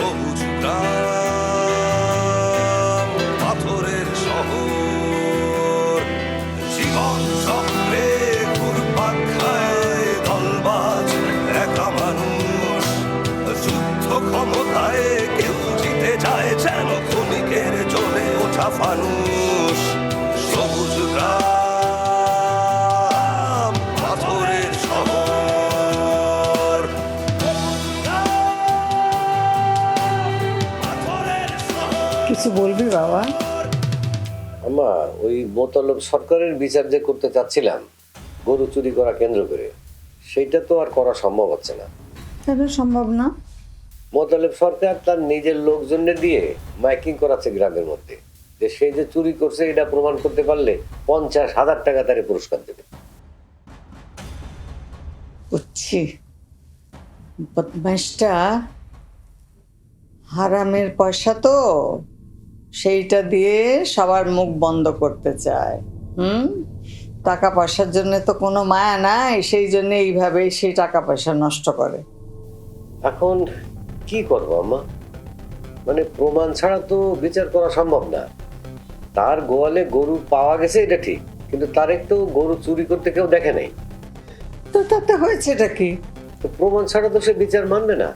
সবুজ মোতালব সরকারের বিচার যে করতে চাচ্ছিলাম গরু চুরি করা কেন্দ্র করে সেইটা তো আর করা সম্ভব হচ্ছে না। সম্ভব না। মোতালেব সরকার তার নিজের লোকজনের দিয়ে মাইকিং করাচ্ছে গ্রামের মধ্যে যে সে যে চুরি করছে এটা প্রমাণ করতে পারলে পঞ্চাশ হাজার টাকা তারে পুরস্কার দেবে। বুঝছি বদমাইশটা হারামের পয়সা তো। সেইটা দিয়ে সবার মুখ বন্ধ করতে চায়। হুম? টাকা পয়সার জন্য তো কোনো মায়া নাই সেই জন্য এইভাবেই সেই টাকা পয়সা নষ্ট করে। এখন কি করব আম্মা? মানে প্রমাণ ছাড়া তো বিচার করা সম্ভব না। তার গোয়ালে গরু পাওয়া গেছে এটা ঠিক কিন্তু তার একটু গরু চুরি করতে কেউ দেখে নাই। তো তাতে হয়েছে এটা কি? তো প্রমাণ ছাড়া তো সে বিচার মানবে না।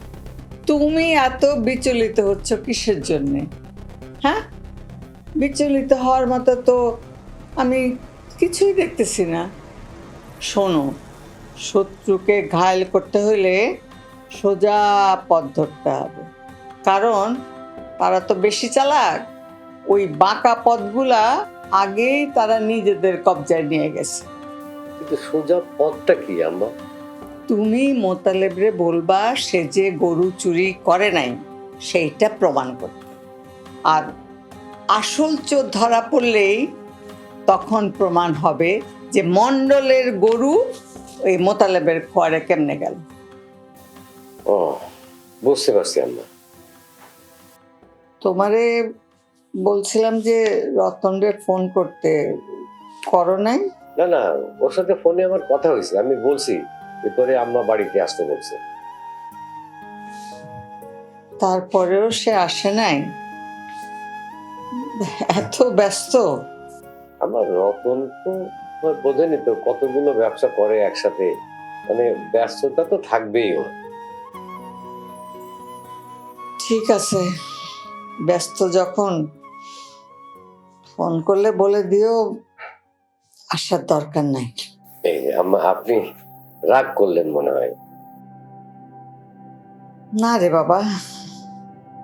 তুমি এত বিচলিত হচ্ছ কিসের জন্যে? হ্যাঁ? বিচলিত হওয়ার মতো তো আমি কিছুই দেখতেছি না। শোনো শত্রুকে ঘায়ল করতে হলে সোজা পথ ধরতে হবে। কারণ তারা তো বেশি চালাক। ওই বাঁকা পথগুলা আগেই তারা নিজেদের কবজায় নিয়ে গেছে। কিন্তু সোজা পথটা কি আম্মা? তুমি মোতালেবরে বলবা সে যে গরু চুরি করে নাই সেইটা প্রমাণ করতে। আর আসল চোর ধরা পড়লেই তখন প্রমাণ হবে যে মণ্ডলের গরু ওই মোতালেবের খোয়ারে কেমনে গেল। ও বুঝতে পারছি আম্মা তোমারে বলছিলাম যে রতনরে ফোন করতে করো নাই? না না ওর সাথে ফোনে আমার কথা হয়েছে। আমি বলছি এরপরে আম্মা বাড়িতে আসতে বলছে। তারপরেও সে আসে নাই? এত ব্যস্ত। আমার রতন তো বোঝেনি তো কতগুলো ব্যবসা করে একসাথে। মানে ব্যস্ততা তো থাকবেই ওর। ঠিক আছে। ব্যস্ত যখন ফোন করলে বলে দিও আসার দরকার নাই। এই আপনি রাগ করলেন মনে হয়। না রে বাবা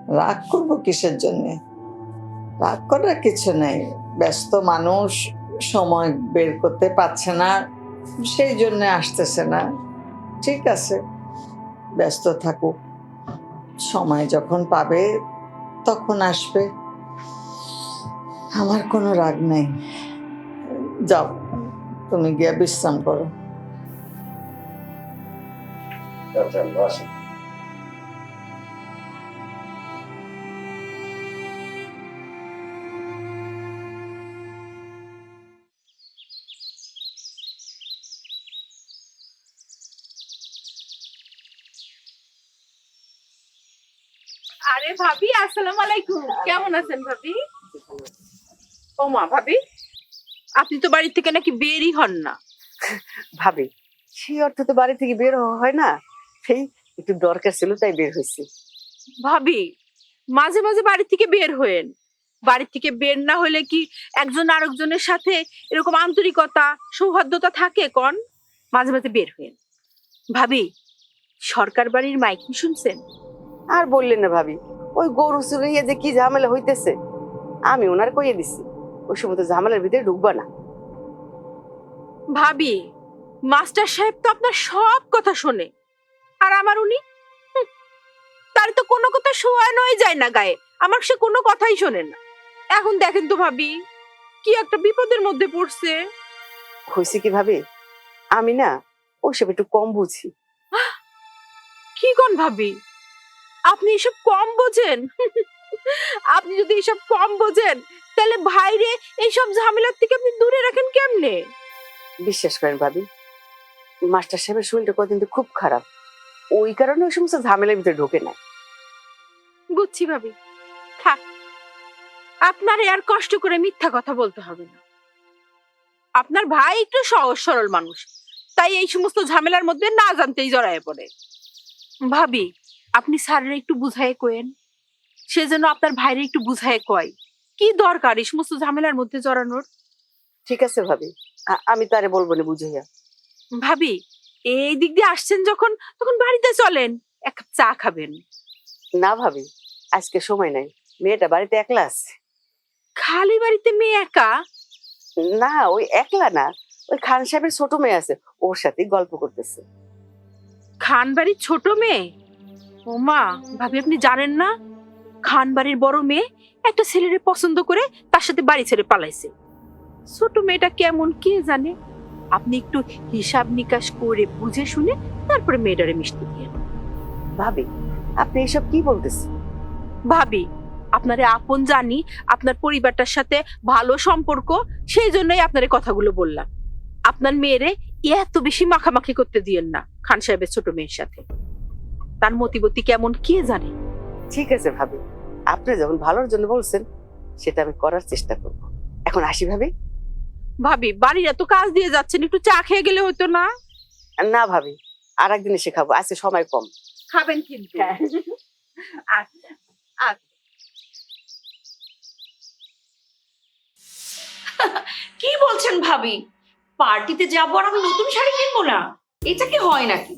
রাগ করব কিসের জন্য? রাগ করার কিছু নেই। ব্যস্ত মানুষ, সময় বের করতে পারছে না, সেই জন্য আসতেছে না। ঠিক আছে, ব্যস্ত থাকুক। সময় যখন পাবে, তখন আসবে। আমার কোনো রাগ নেই। যাও, তুমি গিয়ে বিশ্রাম করো। আরে ভাবি আসসালামু আলাইকুম। কেমন আছেন ভাবি? ও মা ভাবি আপনি তো বাড়ি থেকে নাকি বেরই হন না। ভাবি সেই অর্থ তো বাড়ি থেকে বের হওয়া হয় না। সেই একটু দরকার ছিল তাই বের হয়েছি। ভাবি মাঝে মাঝে বাড়ি থেকে বের হয়েন। বাড়ি থেকে বের না হলে কি একজন আরেকজনের সাথে এরকম আন্তরিকতা সৌহার্দ্যতা থাকে কন? মাঝে মাঝে বের হয়েন। ভাবি সরকার বাড়ির মাইকিং শুনছেন? আর বললেন না ভাবি ওই গরু চুরিয়ে যে কি ঝামেলা হইতেছে? আমি ওনার কইয়ে দিছি ওই সময় তো ঝামেলার ভিতরে ঢুকবা না। ভাবি মাস্টার সাহেব তো আপনার সব কথা শোনে। আর আমার উনি? তার তো কোনো কথা শোয়ানোই যায় না গায়ে আমার সে কোনো কথাই শোনে না। এখন দেখেন তো ভাবি কি একটা বিপদের মধ্যে পড়ছে। হয়েছে কি ভাবি? আমি না ওইসব একটু কম বুঝি। কি কোন ভাবি? আপনি এসব কম বোঝেন। আপনি যদি এসব কম বোঝেন তাহলে ভাইরে এইসব ঝামেলার থেকে আপনি দূরে রাখেন কেমনে? বিশ্বাস করেন ভাবি মাস্টার সাহেবের শরীরটা কদিন তো খুব খারাপ। ওই কারণে ওই সমস্ত ঝামেলার ভিতরে ঢোকে না বুঝছি ভাবি। থাক আপনারে আর কষ্ট করে মিথ্যা কথা বলতে হবে না। আপনার ভাই একটু সহজ সরল মানুষ তাই এই সমস্ত ঝামেলার মধ্যে না জানতেই জড়ায় পড়ে। ভাবি আপনি স্যারের একটু বুঝায় কোয়েন। সে যেন আপনার ভাইরে একটু বুঝায় কয়। কি দরকার এই সমস্ত ঝামেলার মধ্যে জড়ানোর? ঠিক আছে ভাবি। আমি তারে বলব না বুঝাইয়া। ভাবি এই দিক দিয়ে আসছেন যখন তখন বাড়িতে চলেন। এক কাপ চা খাবেন। না ভাবি আজকে সময় নাই। মেয়েটা বাড়িতে একলা আছে। খালি বাড়িতে মেয়ে একা? না ওই একলা না। ওই খান সাহেবের ছোট মেয়ে আছে। ওর সাথেই গল্প করতেছে। খান বাড়ির ছোট মেয়ে? ও মা ভাবি আপনি জানেন না? খান বাড়ির বড় মেয়ে একটা ছেলেরে পছন্দ করে তার সাথে বাড়ি ছেড়ে পালাইছে। ছোট মেয়েটা কেমন কে জানে? আপনি একটু হিসাব নিকাশ করে বুঝে শুনে তারপরে মেয়েটারে মিশতে দিয়ে ভাবি আপনি এসব কি বলতেছেন? ভাবি আপনারে আপন জানি আপনার পরিবারটার সাথে ভালো সম্পর্ক সেই জন্যই আপনার কথাগুলো বললাম। আপনার মেয়েরে এত বেশি মাখামাখি করতে দিয়েন না খান সাহেবের ছোট মেয়ের সাথে। তার মতিবতী কেমন কে জানে? ঠিক আছে ভাবি। আপনি যখন ভালোর জন্য বলছেন সেটা আমি করার চেষ্টা করব। এখন আসি ভাবি। ভাবি বাড়ির এত কাজ দিয়ে যাচ্ছেন একটু চা খেয়ে গেলে হতো না? না ভাবি আর একদিন এসে খাব আজকে সময় কম। খাবেন কিন্তু। কি বলছেন ভাবি? পার্টিতে যাব আর আমি নতুন শাড়ি কিনবো না? এটা কি হয় নাকি?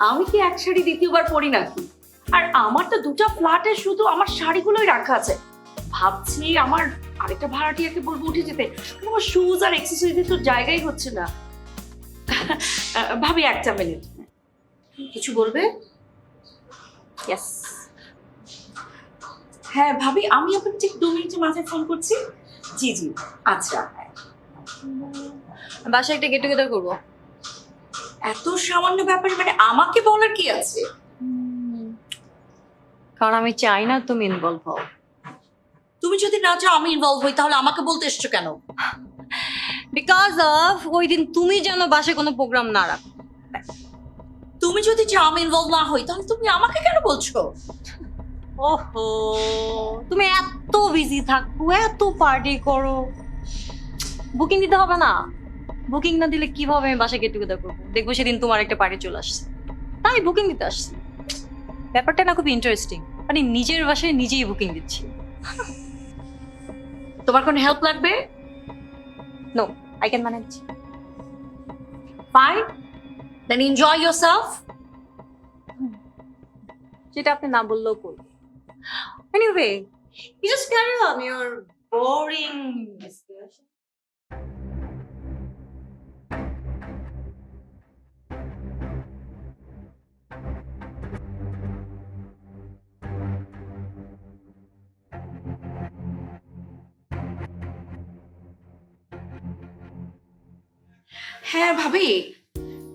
আমি কি এক শাড়ি দ্বিতীয়বার পরি নাকি? আর আমার তো দুটো ফ্ল্যাটে শুধু আমার শাড়িগুলোই রাখা আছে। ভাবছি আমার আরেকটা ভাড়াটিয়াকে বলব উঠে যেতে। আমার শুজ আর এক্সারসাইজের তো জায়গাই হচ্ছে না। ভাবি একটা মিনিট কিছু বলবে. হ্যাঁ ভাবি, আমি আপনাকে ঠিক দু মিনিটের মাথায় ফোন করছি। জি জি। আচ্ছা। বাসায় একটা গেট টুগেদার করব। এত সামান্য ব্যাপারে মানে আমাকে বলার কি আছে? কারণ আমি চাই না তুমি ইনভলভ হও। তুমি যদি না চাও আমি ইনভলভ হই তাহলে আমাকে বলতে এসছো কেন? বিকজ অফ ওই দিন তুমি যেন বাসে কোনো প্রোগ্রাম না রাখো। তুমি যদি চাও আমি ইনভলভ না হই তাহলে তুমি আমাকে কেন বলছো? ওহো তুমি এত বিজি থাকো এত পার্টি করো। বুকিং দিতে হবে না। বুকিং না দিলে কীভাবে আমি বাসায় গেট টুগেদার করব? দেখব সেদিন তোমার একটা পার্টি চলে আসছে। তাই বুকিং দিতে আসছি। ব্যাপারটা না খুব ইন্টারেস্টিং মানে নিজের বাসায় নিজেই বুকিং দিচ্ছি। তোমার কোনো হেল্প লাগবে? No I can manage fine then enjoy yourself যেটা আপনি না বললেও করব। Anyway you just carry on your boring discussion হ্যাঁ ভাবি।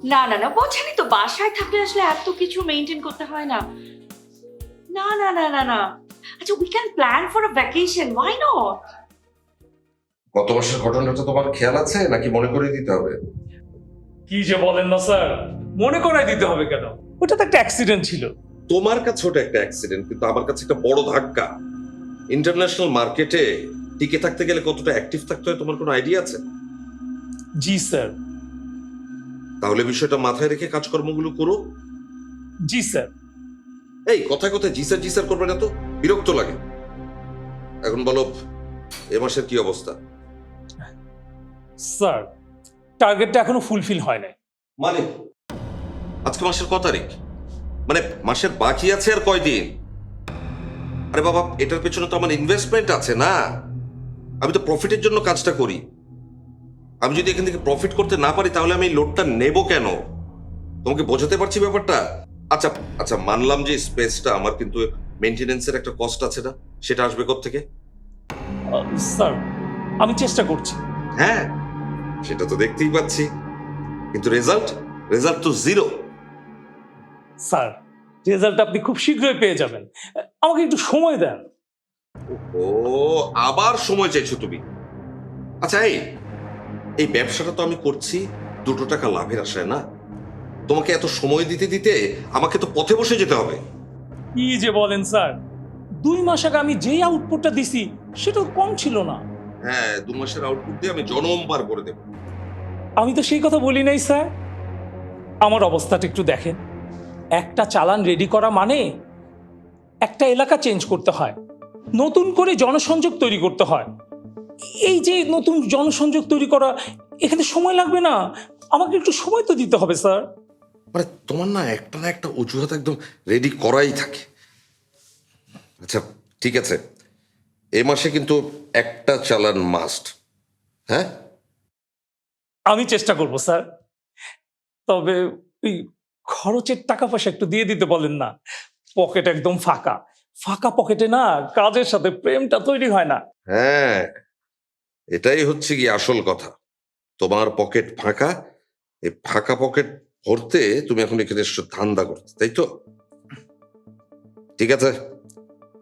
না না না বোঝেনি তো বাসায় থাকলে আসলে এত কিছু মেনটেন করতে হয় না। না না না না না। আচ্ছা we can plan for a vacation why not গত বছর ঘটনাটা তোমার খেয়াল আছে নাকি মনে করে দিতে হবে? কি যে বলেন না স্যার। মনে করাই দিতে হবে কেন? ওটা তো একটা অ্যাক্সিডেন্ট ছিল। তোমার কাছে ওটা একটা অ্যাক্সিডেন্ট কিন্তু আমার কাছে একটা বড় ধাক্কা। ইন্টারন্যাশনাল মার্কেটে টিকে থাকতে গেলে কতটা অ্যাক্টিভ থাকতে হয় তোমার কোনো আইডিয়া আছে? জি স্যার। তাহলে বিষয়টা মাথায় রেখে কাজকর্মগুলো করো। জি স্যার। এই কথায় কথায় জিসার জিসার করবে না তো? বিরক্ত লাগে। এখন বলো এ মাসের কি অবস্থা? স্যার টার্গেটটা এখনও ফুলফিল হয় নাই। মানে? আজকে মাসের ক তারিখ? মানে মাসের বাকি আছে আর কয়দিন? আরে বাবা এটার পেছনে তো আমার ইনভেস্টমেন্ট আছে না। আমি তো প্রফিটের জন্য কাজটা করি। আমি যদি এখান থেকে প্রফিট করতে না পারি তাহলে আমি এই লোডটা নেব কেন? তোমাকে বোঝাতে পারছি ব্যাপারটা? আচ্ছা আচ্ছা মানলাম যে স্পেসটা আমার কিন্তু মেনটেনেন্সের একটা কস্ট আছে না। সেটা আসবে থেকে স্যার আমি চেষ্টা করছি। হ্যাঁ সেটা তো দেখতেই পাচ্ছি। কিন্তু রেজাল্ট রেজাল্ট তো জিরো স্যার রেজাল্ট আপনি খুব শীঘ্রই পেয়ে যাবেন। আমাকে একটু সময় দেন। ও আবার সময় চাইছো তুমি? আচ্ছা এই এই ব্যবসাটা তো আমি করছি দুটো টাকা লাভের আশায় না। তোমাকে এত সময় দিতে দিতে আমাকে তো পথে বসে যেতে হবে। কি যে বলেন স্যার দুই মাস আগে আমি যেই আউটপুটটা দিছি সেটা কম ছিল না। হ্যাঁ দু মাসের আউটপুট দিয়ে আমি জনম পার করে দেবো। আমি তো সেই কথা বলি নাই স্যার। আমার অবস্থাটা একটু দেখেন। একটা চালান রেডি করা মানে একটা এলাকা চেঞ্জ করতে হয়। নতুন করে জনসংযোগ তৈরি করতে হয়। এই যে নতুন জনসংযোগ তৈরি করা এখানে সময় লাগবে না। আমাকে একটু সময় তো দিতে হবে স্যার। মানে তোমার না একটা না একটা অজুহাত একদম রেডি করাই থাকে। আচ্ছা ঠিক আছে। এ মাসে কিন্তু একটা চালান মাস্ট হ্যাঁ? আমি চেষ্টা করব স্যার। তবে ওই খরচের টাকা পয়সা একটু দিয়ে দিতে বলেন না। পকেট একদম ফাঁকা। ফাঁকা পকেটে না কাজের সাথে প্রেমটা তৈরি হয় না। হ্যাঁ। এটাই হচ্ছে কি আসল কথা। তোমার পকেট ফাঁকা এই ফাঁকা পকেট ভরতে তুমি এখন এখানে ধান্দা করতে তাই তো? ঠিক আছে?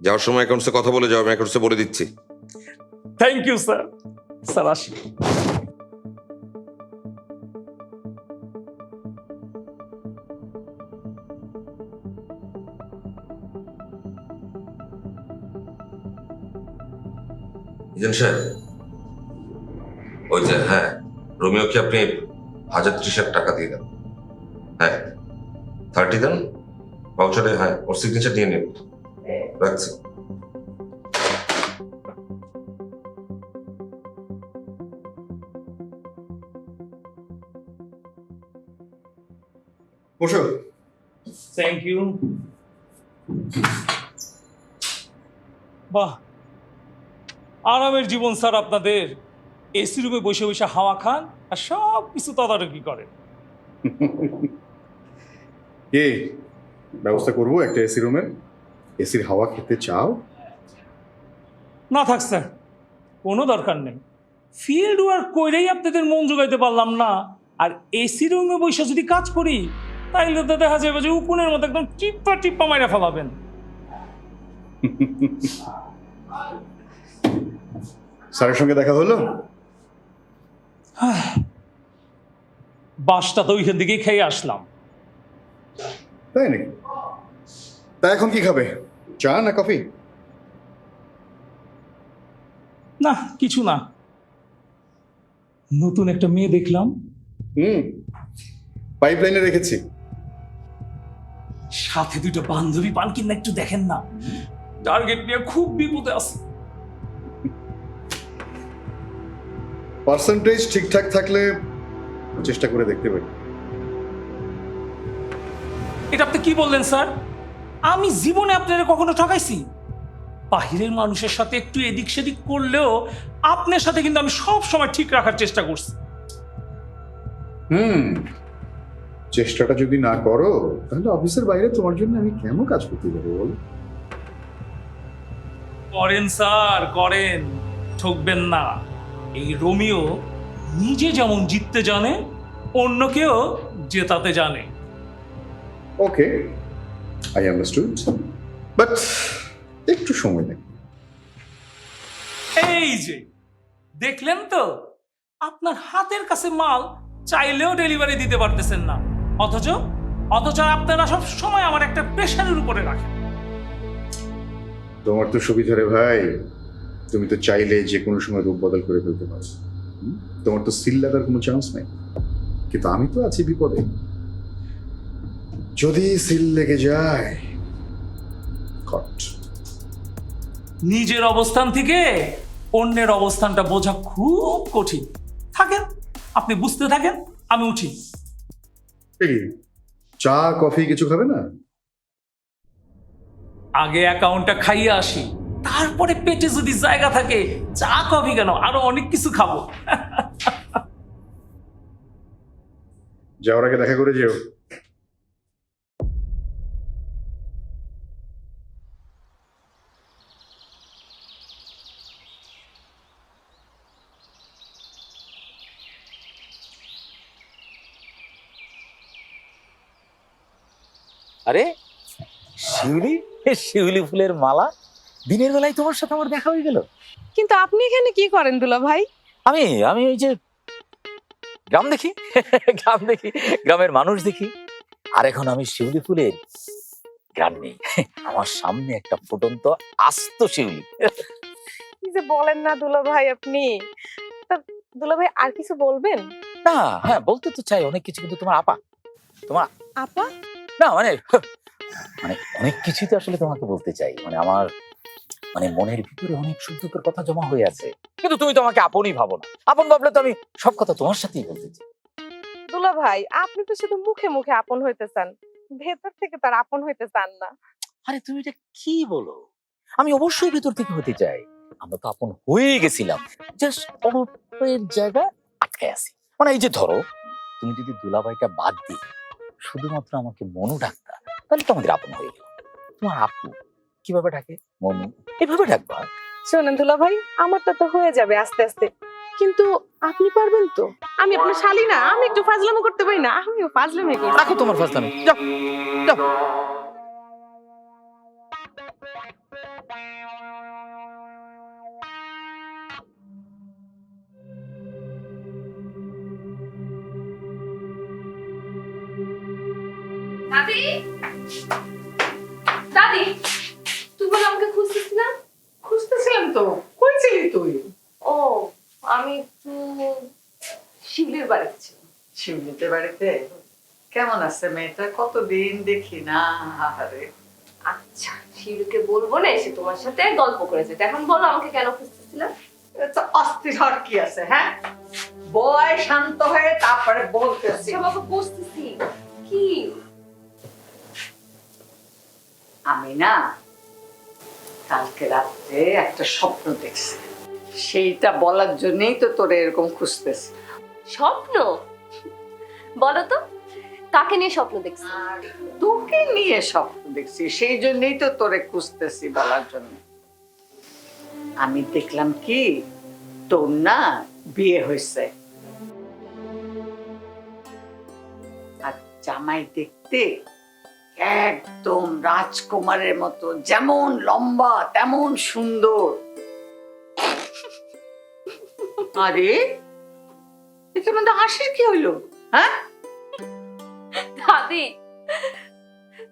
যাওয়ার সময় অ্যাকাউন্টসে কথা বলে যাও আমি অ্যাকাউন্টসে বলে দিচ্ছি। থ্যাংক ইউ স্যার স্যার আসি। সাহেব ওই যে হ্যাঁ রোমিওকে আপনি হাজার ত্রিশের টাকা দিয়ে দেন? হ্যাঁ। থার্টি দেন? ভাউচারে হ্যাঁ ওর সিগনেচার নিয়ে নিন। রাখছি। বসো থ্যাংক ইউ বাহ। আরামের জীবন, স্যার, আপনাদের। এসি রুমে বসে বসে হাওয়া খান আর সব কিছু তদারকি করেন। কে? ব্যবস্থা করব একটা এসি রুমের? এসির হাওয়া খেতে চাও? না থাক স্যার কোনো দরকার নেই। ফিল্ড ওয়ার্ক কইরেই আপনাদের মন জোগাইতে পারলাম না। আর এসি রুমে বসে যদি কাজ করি তাইলে তো দেখা যাবে যে উকুনের মতো একদম টিপ্পা টিপ্পা মাইরা ফেলাবেন। স্যারের সঙ্গে দেখা হলো? বাসটা তো ওইখান থেকেই খেয়ে আসলাম। তাই নাকি? তা এখন কি খাবে? চা না কফি? না কিছু না। নতুন একটা মেয়ে দেখলাম। হুম পাইপ লাইনে রেখেছি। সাথে দুটো বান্ধবী পান কিনা একটু দেখেন না। টার্গেট নিয়ে খুব বিপদে আছে। পার্সেন্টেজ ঠিকঠাক থাকলে চেষ্টা করে দেখতে পারি। এটা আপনি কি বললেন স্যার? আমি জীবনে আপনারা কখনো ঠকাইছি? বাহিরের মানুষের সাথে একটু এদিক সেদিক করলেও আপনার সাথে কিন্তু আমি সব সময় ঠিক রাখার চেষ্টা করছি। হুম চেষ্টাটা যদি না করো তাহলে অফিসের বাইরে তোমার জন্য আমি কেন কাজ করতে যাব বলো? করেন স্যার করেন ঠকবেন না। এই রোমিও নিজে যেমন জিততে জানে অন্যকেও জেতাতে জানে। ওকে আই আন্ডারস্টুড বাট একটু সময় লাগবে এই যে দেখলেন তো? আপনার হাতের কাছে মাল চাইলেও ডেলিভারি দিতে পারতেছেন না। অথচ অথচ আপনারা সব সময় আমার একটা প্রেশারের উপরে রাখেন। তোমার তো সুবিধা রে ভাই। তুমি তো চাইলে যে কোনো সময় রূপ বদল করে ফেলতে পারো। তোমার তো সিল লাগার কোনো চান্স নেই। কিন্তু আমি তো আছি বিপদে। যদি সিল লেগে যায় কট নিজের অবস্থান থেকে অন্যের অবস্থানটা বোঝা খুব কঠিন। থাকেন আপনি বুঝতে থাকেন আমি উঠি। চা কফি কিছু খাবে না? আগে অ্যাকাউন্টটা খাইয়ে আসি। তারপরে পেটে যদি জায়গা থাকে চা কফি কেন? আরও অনেক কিছু খাব। যাওয়ার আগে দেখা করে যেও। আরে শিউলি? শিউলি ফুলের মালা? দিনের বেলায় তোমার সাথে আমার দেখা হয়ে গেল। কিন্তু আপনি এখানে কি করেন দুলা ভাই? আমি আমি ওই যে গ্রাম দেখি গ্রাম দেখি গ্রামের মানুষ দেখি। আর এখন আমি শিউলি ফুলের গ্রাম। নেই আমার সামনে একটা ফুটন্ত আস্ত শিউলি। কি যে বলেন না দুলা ভাই আপনি। দুলা ভাই আর কিছু বলবেন? না হ্যাঁ বলতে তো চাই অনেক কিছু কিন্তু তোমার আপা তোমার আপা? না মানে মানে অনেক কিছুই তো আসলে তোমাকে বলতে চাই। মানে আমার মানে মনের ভিতরে অনেক সুখ দুঃখের কথা জমা হয়ে আছে। কিন্তু তুমি তো আমাকে আপনই ভাবো না। আপন ভাবলে তো আমি সব কথা তোমার সাথেই বলতে চাই। দুলা ভাই আপনি তো শুধু মুখে মুখে আপন হইতে চান ভেতর থেকে তার আপন হইতে চান না। আরে তুমি এটা কি বলো? আমি অবশ্যই ভেতর থেকে হতে চাই। আমরা তো আপন হয়ে গেছিলাম। জাস্ট অল্পের জায়গা আটকে আছি। মানে এই যে ধরো তুমি যদি দুলাভাইটা বাদ দিয়ে শুধুমাত্র আমাকে মনু ডাকতা তাহলে তো আমাদের আপন হয়ে গেল। তোমার আপু কীভাবে ডাকে? মনু। এভাবে ডাকবা শোনেন দুলা ভাই আমারটা তো হয়ে যাবে আস্তে আস্তে। কিন্তু আপনি পারবেন তো? আমি আপনার শালি না আমি একটু ফাজলামো করতে পারি না আমিও ফাজলামি করি। রাখো তোমার ফাজলামি। যাও যাও। বাড়িতে শিবলিতে বাড়িতে? কেমন আছে মেয়েটা? কতদিন দেখি না। আহারে। আচ্ছা বলব না এসে তোমার সাথে গল্প করে যেতে এখন বলো আমাকে কেন খুঁজতেছিলাম তো অস্থির হওয়ার কি আছে হ্যাঁ? বয় শান্ত হয়ে তারপরে বলতেছি। বাবা বুঝতেছি কি? আমি না কালকে রাত্রে একটা স্বপ্ন দেখছি। সেইটা বলার জন্যই তো তোরে এরকম খুঁজতেছি। স্বপ্ন? বলো তো কাকে নিয়ে স্বপ্ন দেখছি? তোকে নিয়ে স্বপ্ন দেখছি, সেই জন্যই তো তোরে খুঁজতেছি বলার জন্য। আমি দেখলাম কি, তোর না বিয়ে হয়েছে। আর জামাই দেখতে একদম রাজকুমারের মতো, যেমন লম্বা, তেমন সুন্দর। আরে এটার মধ্যে হাসির কি হইল? হ্যাঁ? দাদি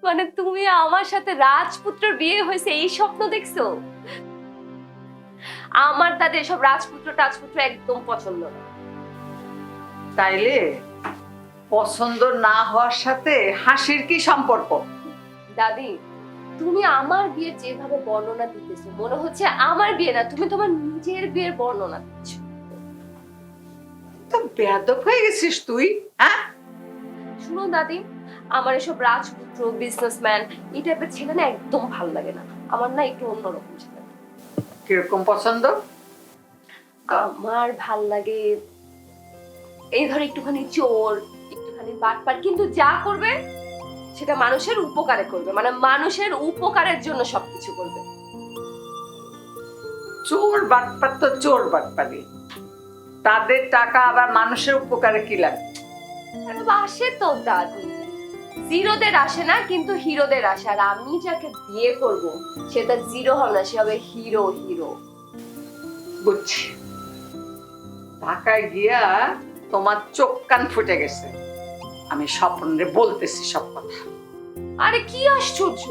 মানে তুমি আমার সাথে রাজপুত্রের বিয়ে হয়েছে এই স্বপ্ন দেখছ? আমার দাদি এসব রাজপুত্র টাজপুত্র একদম পছন্দ না। তাইলে পছন্দ না হওয়ার সাথে হাসির কি সম্পর্ক? দাদি তুমি আমার বিয়ের যেভাবে বর্ণনা দিতেছো মনে হচ্ছে আমার বিয়ে না তুমি তোমার নিজের বিয়ের বর্ণনা দিচ্ছ। বেয়াদব হয়ে গেছিস তুই হ্যাঁ? শুনো দাদি আমার এসব রাজপুত্র বিজনেসম্যান এই টাইপের ছেলে না একদম ভালো লাগে না। আমার না একটু অন্যরকম ছেলে। কীরকম পছন্দ? আমার ভালো লাগে এই ধর একটুখানি চোর একটুখানি বাটপার কিন্তু যা করবে সেটা মানুষের উপকারে করবে। মানে মানুষের উপকারের জন্য সবকিছু করবে। চোর বাটপার তো চোর বাটপারি তাদের টাকা আবার মানুষের উপকারে কি লাগে? আরে আসে তো দাদি। জিরোদের আসে না কিন্তু হিরোদের আসে। আর আমি যাকে বিয়ে করব সেটা জিরো হবে না সে হবে হিরো হিরো। বুঝছি। ঢাকায় গিয়া তোমার চোখ কান ফুটে গেছে। আমি স্বপ্নরে বলতেছি সব কথা। আরে কি আশ্চর্য!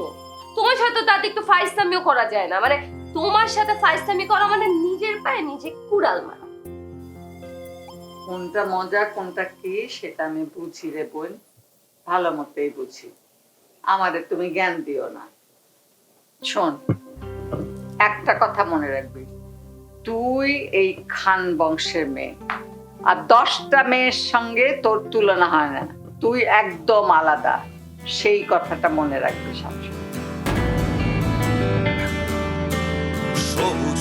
তোমার সাথে তো দাদি একটু ফাইস্তামিও করা যায় না। মানে তোমার সাথে ফাইস্তামি করা মানে নিজের পায়ে নিজে কুড়াল মারা। কোনটা মজা, কোনটা কি, সেটা আমি বুঝি রে বোন। ভালো মতেই বুঝি। আমাদের তুমি জ্ঞান দিও না। শোন, একটা কথা মনে রাখবি। তুই এই খান বংশের মেয়ে। আর দশটা মেয়ের সঙ্গে তোর তুলনা হয় না। তুই একদম আলাদা। সেই কথাটা মনে রাখবি সবসময়। সবুজ